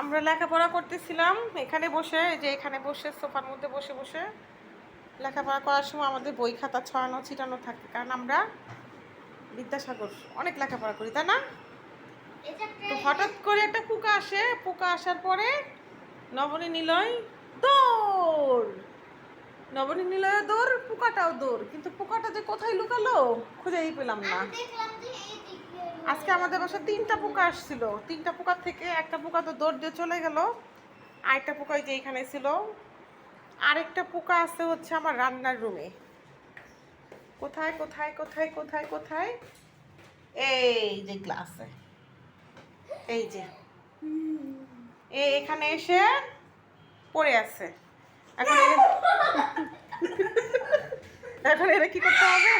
আমরা লেখাপড়া করতেছিলাম, এখানে বসে যে এখানে বসে, সোফার মধ্যে বসে বসে। লেখাপড়া করার সময় আমাদের বই খাতা ছড়ানো, ছিটানো থাকে, কারণ আমরা বিদ্যাসাগর, অনেক লেখাপড়া করি, তাই না? তো হঠাৎ করে একটা পোকা আসে, পোকা আসার পরে নবনী নিলয় দৌড়। নবনী নিলয় দৌড়, পোকাটাও দৌড়। কিন্তু পোকাটা যে কোথায় লুকালো, খুঁজেই পেলাম না। আজকে আমাদের বাসায় তিনটা পোকা আসছিল। তিনটা পোকার থেকে একটা পোকা তো দৌড় দিয়ে চলে গেল। আরেকটা পোকা যে এখানে ছিল। আরেকটা পোকা আছে হচ্ছে আমার রান্নার রুমে। কোথায় কোথায় কোথায় কোথায় কোথায়? এই যে গ্লাসে এই যে। এ এখানে এসে পড়ে আছে। এখন এখন এটা কি করতে হবে?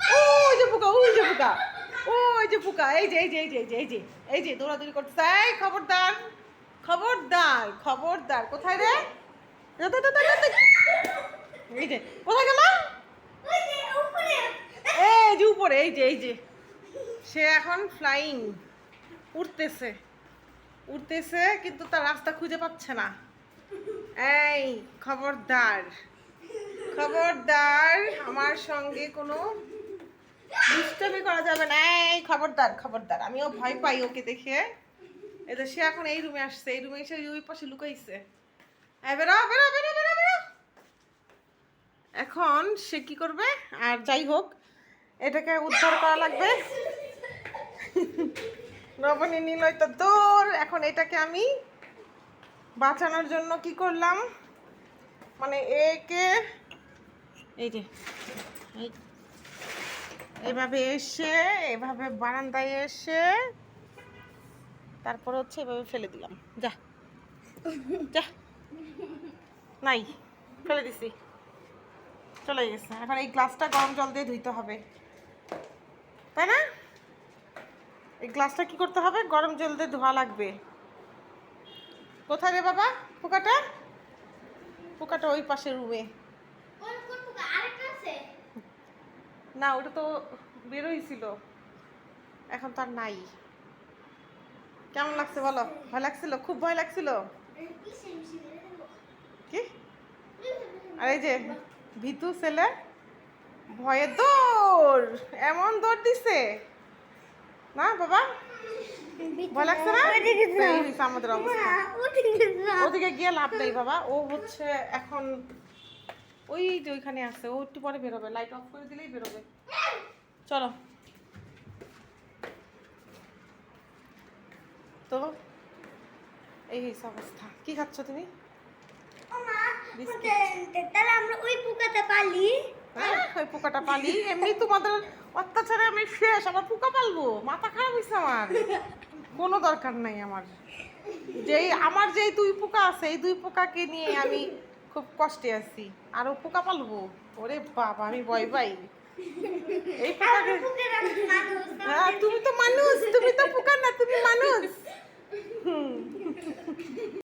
ওই যে পোকা, ওই যে পোকা। ওই যে পোকা এই যে এই যে এই যে এই যে এই যে দৌড়াদৌড়ি করতেছে। এই খবরদার খবরদার খবরদার। কোথায় রে। এই যে, কোথায় গেল? এই যে উপরে, এই যে এই যে। সে এখন ফ্লাইং উঠতেছে উঠতেছে কিন্তু তার রাস্তা খুঁজে পাচ্ছে না। এই, খবরদার। খবরদার, আমার সঙ্গে কোনো দুষ্টামি করা যাবে না। খবরদার খবরদার। আমিও ভয় পাই ওকে দেখে। এই সে এখন এই রুমে আসছে, এই রুমে এসে ওই পাশে লুকাইছে। বেরো বেরো এখন সে কি করবে? আর যাই হোক, এটাকে উদ্ধার করা লাগবে। নবনী নিলয় তো দৌড় এখন এটাকে আমি বাঁচানোর জন্য কি করলাম? মানে একে এই যে, এই এভাবে এসে, এভাবে বারান্দায় এসে, তারপর হচ্ছে এভাবে ফেলে দিলাম। যা যা। নাই, ফেলে দিছি। চলে গেছে। এখন এই গ্লাসটা গরম জল দিয়ে ধুইতে হবে। তাই না? এই গ্লাসটা কি করতে হবে? গরম জল দিয়ে ধোয়া লাগবে। কোথায় রে বাবা? পোকাটা? পোকাটা ওই পাশে রুমে না ওটা তো বেরোইছিল এখন তো আর নাই। কেমন লাগছে বলো? ভয় লাগছিল? খুব ভয় লাগছিল? কি? আর এই যে ভিতু ছেলে ভয়ে দৌড়! এমন দৌড় দিছে। না বাবা? ভয় লাগছে না? আমাদের অবস্থা। ওদিকে গিয়ে লাভ নেই বাবা। ও হচ্ছে এখন ওই যে ওইখানে আছে ও একটু পরে বেরোবে লাইট অফ করে দিলেই বেরোবে। চলো। তো এই অবস্থা। কি খাচ্ছ তুমি? তাহলে আমরা ওই পালি। হ্যাঁ ওই পোকাটা পালি। এমনি তোমাদের অত্যাচারে আমি শেষ আমার পোকা পালবো। মাথা খারাপ হয়েছে আমার। কোনো দরকার নাই আমার। যেই আমার যেই দুই পোকা আছে এই দুই পোকাকে নিয়ে আমি খুব কষ্টে আছি। আর পোকা পালবো? ওরে বাবা আমি ভয় পাই। এই হ্যাঁ, তুমি তো মানুষ তুমি তো পোকা না তুমি মানুষ।